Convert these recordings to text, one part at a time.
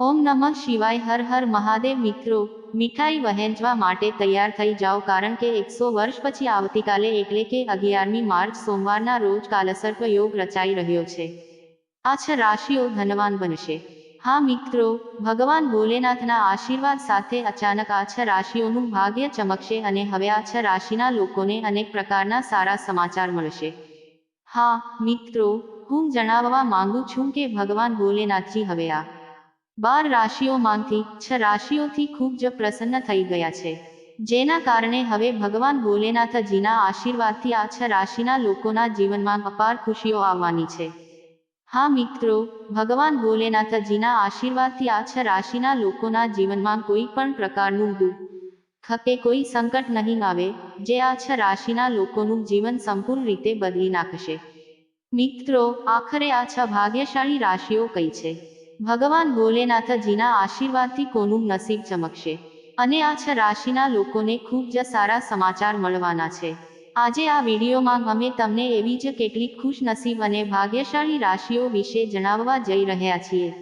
ઓમ નમઃ શિવાય હર હર મહાદેવ મિત્રો, મીઠાઈ વહેંચવા માટે તૈયાર થઈ જાઓ કારણ કે એકસો વર્ષ પછી આવતીકાલે એટલે કે અગિયારમી માર્ચ સોમવારના રોજ કાલસર્પ યોગ રચાઈ રહ્યો છે. આ છ રાશિઓ ધનવાન બનશે. હા મિત્રો, ભગવાન ભોલેનાથના આશીર્વાદ સાથે અચાનક આ છ રાશિઓનું ભાગ્ય ચમકશે અને હવે આ છ રાશિના લોકોને અનેક પ્રકારના સારા સમાચાર મળશે. હા મિત્રો, હું જણાવવા માંગુ છું કે ભગવાન ભોલેનાથજી હવે આ બાર રાશિઓમાંથી છ રાશિઓથી ખૂબ જ પ્રસન્ન થઈ ગયા છે. જેના કારણે હવે ભગવાન ભોલેનાથજીના આશીર્વાદથી આ છ રાશિના લોકોના જીવનમાં અપાર ખુશીઓ આવવાની છે. હા મિત્રો, ભગવાન ભોલેનાથજીના આશીર્વાદથી આ છ રાશિના લોકોના જીવનમાં કોઈ પણ પ્રકારનું દુઃખ કે કોઈ સંકટ નહીં આવે, જે આ છ રાશિના લોકોનું જીવન સંપૂર્ણ રીતે બદલી નાખશે. મિત્રો, આખરે આ છ ભાગ્યશાળી રાશિઓ કઈ છે? ભગવાન ભોલેનાથજીના આશીર્વાદથી કોનું નસીબ ચમકશે. અને આ છ રાશિના લોકોને ખૂબ જ સારા સમાચાર મળવાના છે. આજે આ વિડીયોમાં અમે તમને એવી જ કેટલીક ખુશનસીબ અને ભાગ્યશાળી રાશિઓ વિશે જણાવવા જઈ રહ્યા છીએ.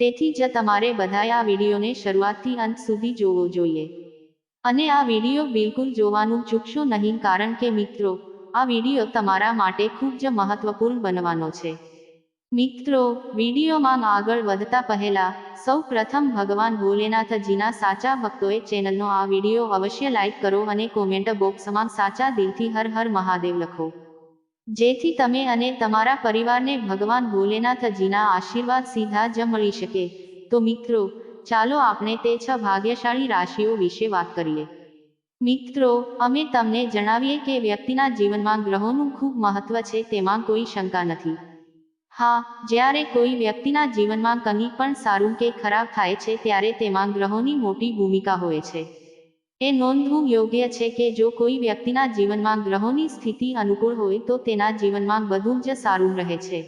તેથી જ તમારે બધાએ આ વિડીયોને શરૂઆતથી અંત સુધી જોવો જોઈએ. અને આ વીડિયો બિલકુલ જોવાનું ચૂકશો નહીં કારણ કે મિત્રો, આ વીડિયો તમારા માટે ખૂબ જ મહત્વપૂર્ણ બનવાનો છે. મિત્રો, વિડીયોમાં આગળ વધતા પહેલા સૌ પ્રથમ ભગવાન ભોલેનાથજીના સાચા ભક્તોએ ચેનલનો આ વીડિયો અવશ્ય લાઇક કરો અને કોમેન્ટ બોક્સમાં સાચા દિલથી હર હર મહાદેવ લખો. જેથી તમે અને તમારા પરિવારને ભગવાન ભોલેનાથજીના આશીર્વાદ સીધા જ મળી શકે. તો મિત્રો, ચાલો આપણે તે છ ભાગ્યશાળી રાશિઓ વિશે વાત કરીએ. મિત્રો, અમે તમને જણાવીએ કે વ્યક્તિના જીવનમાં ગ્રહોનું ખૂબ મહત્વ છે, તેમાં કોઈ શંકા નથી. હા, જ્યારે કોઈ વ્યક્તિના જીવનમાં કંઈ પણ સારું કે ખરાબ થાય છે ત્યારે તેમાં ગ્રહોની મોટી ભૂમિકા હોય છે. એ નોંધવું યોગ્ય છે કે જો કોઈ વ્યક્તિના જીવનમાં ગ્રહોની સ્થિતિ અનુકૂળ હોય તો તેના જીવનમાં બધું જ સારું રહે છે.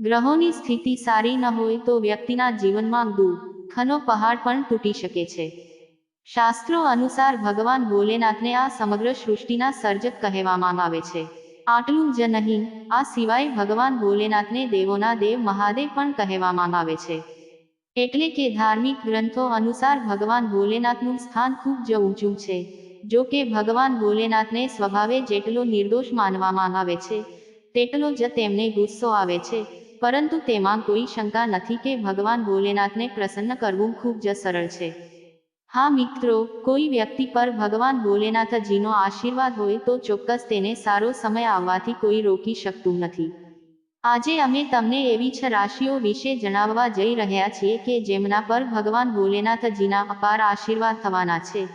ગ્રહોની સ્થિતિ સારી ન હોય તો વ્યક્તિના જીવનમાં દુઃખનો પહાડ પણ તૂટી શકે છે. શાસ્ત્રો અનુસાર ભગવાન ભોલેનાથને આ સમગ્ર સૃષ્ટિના સર્જક કહેવામાં આવે છે. આટલું જ નહીં, આ સિવાય ભગવાન ભોલેનાથને દેવોના દેવ મહાદેવ પણ કહેવામાં આવે છે. એટલે કે ધાર્મિક ગ્રંથો અનુસાર ભગવાન ભોલેનાથનું સ્થાન ખૂબ જ ઊંચું છે, જો કે ભગવાન ભોલેનાથને સ્વભાવે જેટલો નિર્દોષ માનવામાં આવે છે, તેટલો જ તેમને ગુસ્સો આવે છે, પરંતુ તેમાં કોઈ શંકા નથી કે ભગવાન ભોલેનાથને પ્રસન્ન કરવું ખૂબ જ સરળ છે. હા મિત્રો, કોઈ વ્યક્તિ પર ભગવાન ભોલેનાથજીનો આશીર્વાદ હોય તો ચોક્કસ તેને સારો સમય આવવાથી કોઈ રોકી શકતું નથી. આજે અમે તમને એવી છ રાશિઓ વિશે જણાવવા જઈ રહ્યા છીએ કે જેમના પર ભગવાન ભોલેનાથજીના અપાર આશીર્વાદ થવાના છે.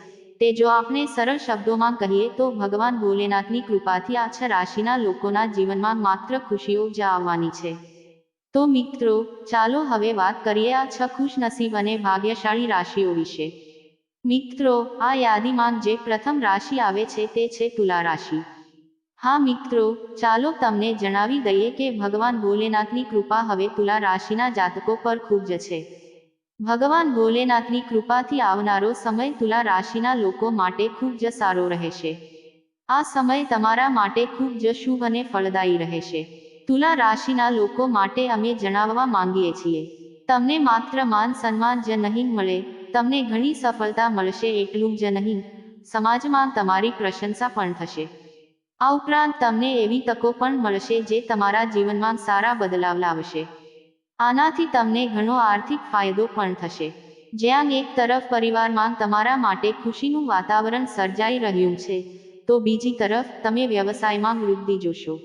તે જો આપણે સરળ શબ્દોમાં કહીએ તો ભગવાન ભોલેનાથની કૃપાથી આ છ રાશિના લોકોના જીવનમાં માત્ર ખુશીઓ જ આવવાની છે. તો મિત્રો, ચાલો હવે વાત કરીએ આ છ ખુશનસીબ અને ભાગ્યશાળી રાશિઓ વિશે. મિત્રો, આ યાદીમાં જે પ્રથમ રાશિ આવે છે તે છે તુલા રાશિ. હા મિત્રો, ચાલો તમને જણાવી દઈએ કે ભગવાન ભોલેનાથની કૃપા હવે તુલા રાશિના જાતકો પર ખૂબ જ છે. ભગવાન ભોલેનાથની કૃપાથી આવનારો સમય તુલા રાશિના લોકો માટે ખૂબ જ સારો રહેશે. આ સમય તમારા માટે ખૂબ જ શુભ અને ફળદાયી રહેશે. તુલા રાશિના લોકો માટે અમે જણાવવા માંગીએ છીએ. તમને માત્ર માન સન્માન જ નહીં મળે તમને ઘણી સફળતા મળશે એટલું જ નહીં. સમાજમાં તમારી પ્રશંસા પણ થશે. આ ઉપરાંત તમને એવી તકો પણ મળશે જે તમારા જીવનમાં સારા બદલાવ લાવશે. આનાથી તમને ઘણો આર્થિક ફાયદો પણ થશે. જ્યાં એક તરફ પરિવારમાં તમારા માટે ખુશીનું વાતાવરણ સર્જાઈ રહ્યું છે, તો બીજી તરફ તમે વ્યવસાયમાં વૃદ્ધિ જોશો.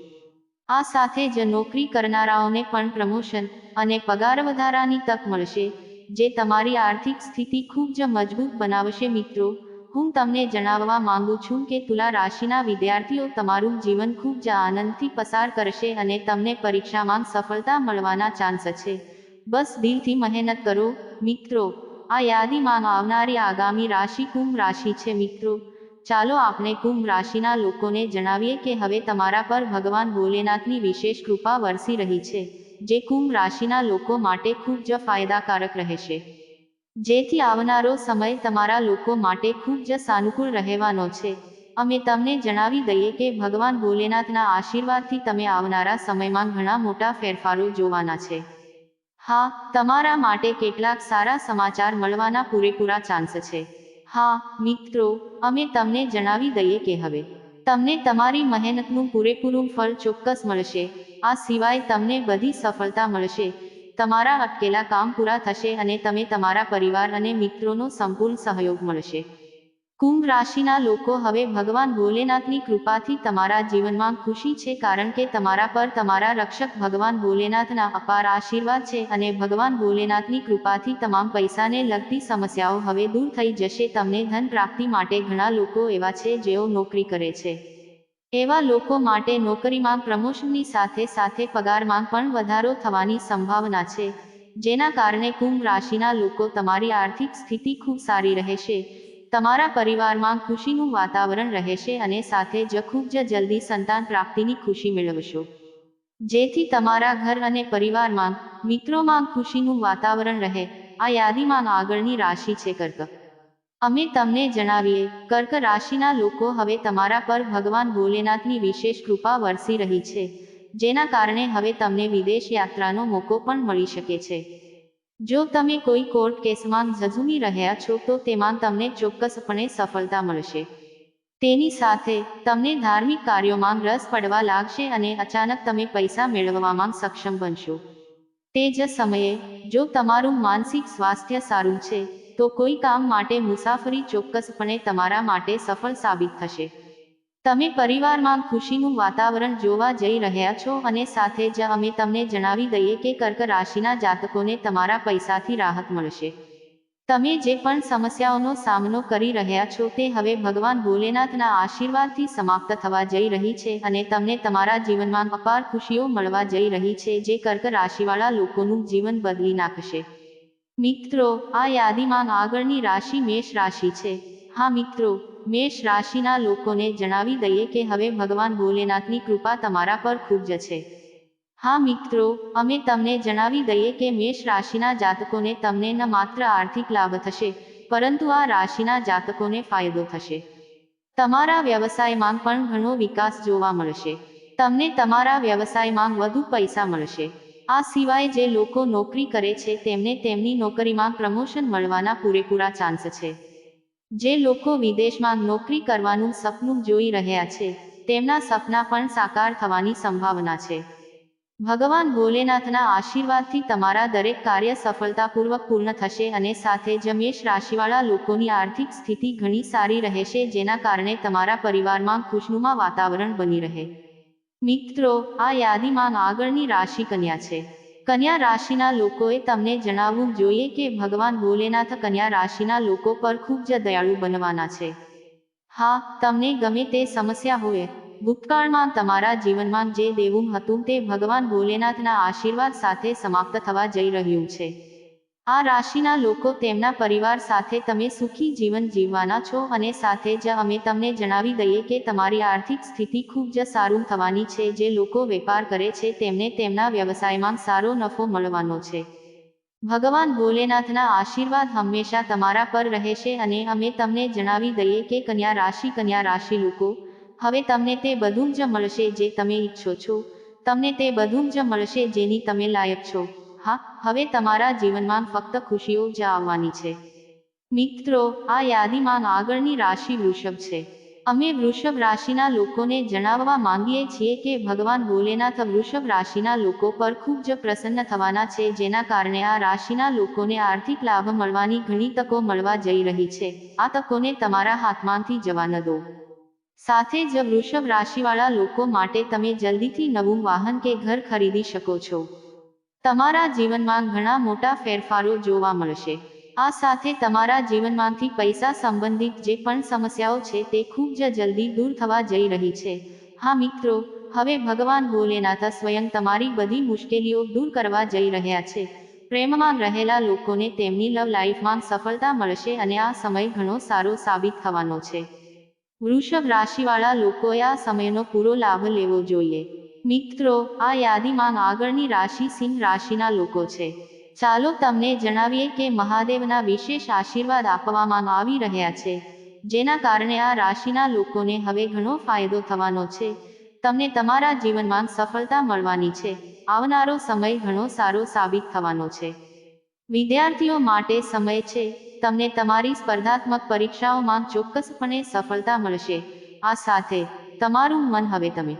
આ સાથે જ નોકરી કરનારાઓને પણ પ્રમોશન અને પગાર વધારાની તક મળશે જે તમારી આર્થિક સ્થિતિ ખૂબ જ મજબૂત બનાવશે મિત્રો. હું તમને જણાવવા માંગુ છું કે તુલા રાશિના વિદ્યાર્થીઓ તમારું જીવન ખૂબ જ આનંદથી પસાર કરશે અને તમને પરીક્ષામાં સફળતા મળવાના ચાન્સ છે. બસ દિલથી મહેનત કરો, મિત્રો. આ યાદીમાં આવનારી આગામી રાશિ કુંભ રાશિ છે, મિત્રો. ચાલો આપણે કુંભ રાશિના લોકોને જણાવીએ કે હવે તમારા પર ભગવાન ભોલેનાથની વિશેષ કૃપા વરસી રહી છે. જે કુંભ રાશિના લોકો માટે ખૂબ જ ફાયદાકારક રહેશે. જેથી આવનારો સમય તમારા લોકો માટે ખૂબ જ સાનુકૂળ રહેવાનો છે. અમે તમને જણાવી દઈએ કે ભગવાન ભોલેનાથના આશીર્વાદથી તમે આવનારા સમયમાં ઘણા મોટા ફેરફારો જોવાના છે. હા, તમારા માટે કેટલાક સારા સમાચાર મળવાના પૂરેપૂરા ચાન્સ છે. હા, મિત્રો, અમે તમને જણાવી દઈએ કે હવે તમને તમારી મહેનતનું પૂરેપૂરું ફળ ચોક્કસ મળશે. આ સિવાય તમને બધી સફળતા મળશે. તમારા અટકેલા કામ પૂરા થશે અને તમે તમારા પરિવાર અને મિત્રોનો સંપૂર્ણ સહયોગ મળશે. કુંભ રાશિના લોકો હવે ભગવાન ભોલેનાથની કૃપાથી તમારા જીવનમાં ખુશી છે કારણ કે તમારા પર તમારા રક્ષક ભગવાન ભોલેનાથના અપાર આશીર્વાદ છે અને ભગવાન ભોલેનાથની કૃપાથી તમામ પૈસાને લગતી સમસ્યાઓ હવે દૂર થઈ જશે. તમને ધન પ્રાપ્તિ માટે ઘણા લોકો એવા છે જેઓ નોકરી કરે છે. એવા લોકો માટે નોકરીમાં પ્રમોશનની સાથે સાથે પગારમાં પણ વધારો થવાની સંભાવના છે, જેના કારણે કુંભ રાશિના લોકો તમારી આર્થિક સ્થિતિ ખૂબ સારી રહેશે, તમારા પરિવારમાં ખુશીનું વાતાવરણ રહેશે અને સાથે જ ખૂબ જ જલ્દી સંતાન પ્રાપ્તિની ખુશી મેળવશો. જેથી તમારા ઘર અને પરિવારમાં મિત્રોમાં ખુશીનું વાતાવરણ રહે, આ યાદીમાં આગળની રાશિ છે કર્ક. અમે તમને જણાવીએ, કર્ક રાશિના લોકો હવે તમારા પર ભગવાન ભોલેનાથની વિશેષ કૃપા વરસી રહી છે, જેના કારણે હવે તમને વિદેશ યાત્રાનો મોકો પણ મળી શકે છે. જો તમે કોઈ કોર્ટ કેસમાં ઝઝુમી રહ્યા છો તો તેમાં તમને ચોક્કસપણે સફળતા મળશે. તેની સાથે, તમને ધાર્મિક કાર્યોમાં રસ પડવા લાગશે અને અચાનક તમે પૈસા મેળવવામાં સક્ષમ બનશો. તે જ સમયે, જો તમારું માનસિક સ્વાસ્થ્ય સારું છે તો કોઈ કામ માટે મુસાફરી ચોક્કસપણે તમારા માટે સફળ સાબિત થશે. તમે પરિવારમાં ખુશીનું વાતાવરણ જોવા જઈ રહ્યા છો અને સાથે જ અમે તમને જણાવી દઈએ કે કર્ક રાશિના જાતકોને તમારા પૈસાથી રાહત મળશે. તમે જે પણ સમસ્યાઓનો સામનો કરી રહ્યા છો તે હવે ભગવાન ભોલેનાથના આશીર્વાદથી સમાપ્ત થવા જઈ રહી છે અને તમને તમારા જીવનમાં અપાર ખુશીઓ મળવા જઈ રહી છે જે કર્ક રાશિવાળા લોકોનું જીવન બદલી નાખશે. મિત્રો, આ યાદીમાં આગળની રાશિ મેષ રાશિ છે. હા મિત્રો, મેષ રાશિના લોકોને જણાવી દઈએ કે હવે ભગવાન ભોલેનાથની કૃપા તમારા પર ખૂબ જ છે. હા મિત્રો, અમે તમને જણાવી દઈએ કે મેષ રાશિના જાતકોને તમને ન માત્ર આર્થિક લાભ થશે, પરંતુ આ રાશિના જાતકોને ફાયદો થશે. તમારા વ્યવસાયમાં પણ ઘણો વિકાસ જોવા મળશે. તમને તમારા વ્યવસાયમાં વધુ પૈસા મળશે. આ સિવાય જે લોકો નોકરી કરે છે, તેમને તેમની નોકરીમાં પ્રમોશન મળવાના પૂરેપૂરા ચાન્સ છે. જે લોકો વિદેશમાં નોકરી કરવાનું સપનું જોઈ રહ્યા છે, તેમના સપના પણ સાકાર થવાની સંભાવના છે. ભગવાન ભોલેનાથના આશીર્વાદથી તમારા દરેક કાર્ય સફળતાપૂર્વક પૂર્ણ થશે અને સાથે જ મેષ રાશિવાળા લોકોની આર્થિક સ્થિતિ ઘણી સારી રહેશે, જેના કારણે તમારા પરિવારમાં ખુશનુમા વાતાવરણ બની રહે. મિત્રો, આ યાદીમાં આગળની રાશિ કન્યા છે. કન્યા રાશિના લોકોએ તમને જણાવવું જોઈએ કે ભગવાન ભોલેનાથ કન્યા રાશિના લોકો પર ખૂબ જ દયાળુ બનવાના છે. હા, તમને ગમે તે સમસ્યા હોય, ભૂતકાળમાં તમારા જીવનમાં જે દેવું હતું તે ભગવાન ભોલેનાથના આશીર્વાદ સાથે સમાપ્ત થવા જઈ રહ્યું છે. આ રાશિના લોકો તેમના પરિવાર સાથે તમે સુખી જીવન જીવવાના છો અને સાથે જ અમે તમને જણાવી દઈએ કે તમારી આર્થિક સ્થિતિ ખૂબ જ સારું થવાની છે. જે લોકો વેપાર કરે છે, તેમને તેમના વ્યવસાયમાં સારો નફો મળવાનો છે. ભગવાન ભોલેનાથના આશીર્વાદ હંમેશા તમારા પર રહેશે અને અમે તમને જણાવી દઈએ કે કન્યા રાશિ કન્યા રાશિ લોકો, હવે તમને તે બધું જ મળશે જે તમે ઈચ્છો છો. તમને તે બધું જ મળશે જેની તમે લાયક છો. હા, હવે તમારા જીવનમાં ફક્ત ખુશીઓ જ આવવાની છે. મિત્રો, આ યાદીમાં આગળની રાશિ વૃષભ છે. અમે વૃષભ રાશિના લોકોને જણાવવા માંગીએ છીએ કે ભગવાન ભોલેનાથ વૃષભ રાશિના લોકો પર ખૂબ જ પ્રસન્ન થવાના છે, જેના કારણે આ રાશિના લોકોને આર્થિક લાભ મળવાની ઘણી તકો મળવા જઈ રહી છે. આ તકોને તમારા હાથમાંથી જવા ન દો. સાથે જ વૃષભ રાશિવાળા લોકો માટે તમે જલ્દીથી નવું વાહન કે ઘર ખરીદી શકો છો. તમારા જીવનમાં ઘણા મોટા ફેરફારો જોવા મળશે. આ સાથે તમારા જીવનમાંથી પૈસા સંબંધિત જે પણ સમસ્યાઓ છે તે ખૂબ જ જલ્દી દૂર થવા જઈ રહી છે. હા મિત્રો, હવે ભગવાન ભોલેનાથ સ્વયં તમારી બધી મુશ્કેલીઓ દૂર કરવા જઈ રહ્યા છે. પ્રેમમાં રહેલા લોકોને તેમની લવ લાઈફમાં સફળતા મળશે અને આ સમય ઘણો સારો સાબિત થવાનો છે. વૃષભ રાશિવાળા લોકોએ આ સમયનો પૂરો લાભ લેવો જોઈએ. મિત્રો, આ યાદીમાં આગળની રાશિ સિંહ રાશિના લોકો છે. ચાલો તમને જણાવીએ કે મહાદેવના વિશેષ આશીર્વાદ આપવામાં આવી રહ્યા છે. જેના કારણે આ રાશિના લોકોને હવે ઘણો ફાયદો થવાનો છે. તમને તમારા જીવનમાં સફળતા મળવાની છે. આવનારો સમય ઘણો સારો સાબિત થવાનો છે. વિદ્યાર્થીઓ માટે સમય છે. તમને તમારી સ્પર્ધાત્મક પરીક્ષાઓમાં ચોક્કસપણે સફળતા મળશે. આ સાથે, તમારું મન હવે તમે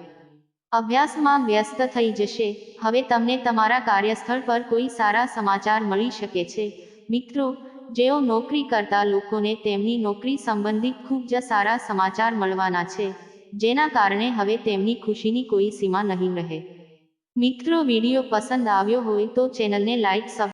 અભ્યાસમાં વ્યસ્ત થઈ જશે. હવે તમને તમારા કાર્યસ્થળ પર કોઈ સારા સમાચાર મળી શકે છે. મિત્રો, જેઓ નોકરી કરતા લોકોને તેમની નોકરી સંબંધિત ખૂબ જ સારા સમાચાર મળવાના છે, જેના કારણે હવે તેમની ખુશીની કોઈ સીમા નહીં રહે. મિત્રો, વીડિયો પસંદ આવ્યો હોય તો ચેનલને લાઈક, સબ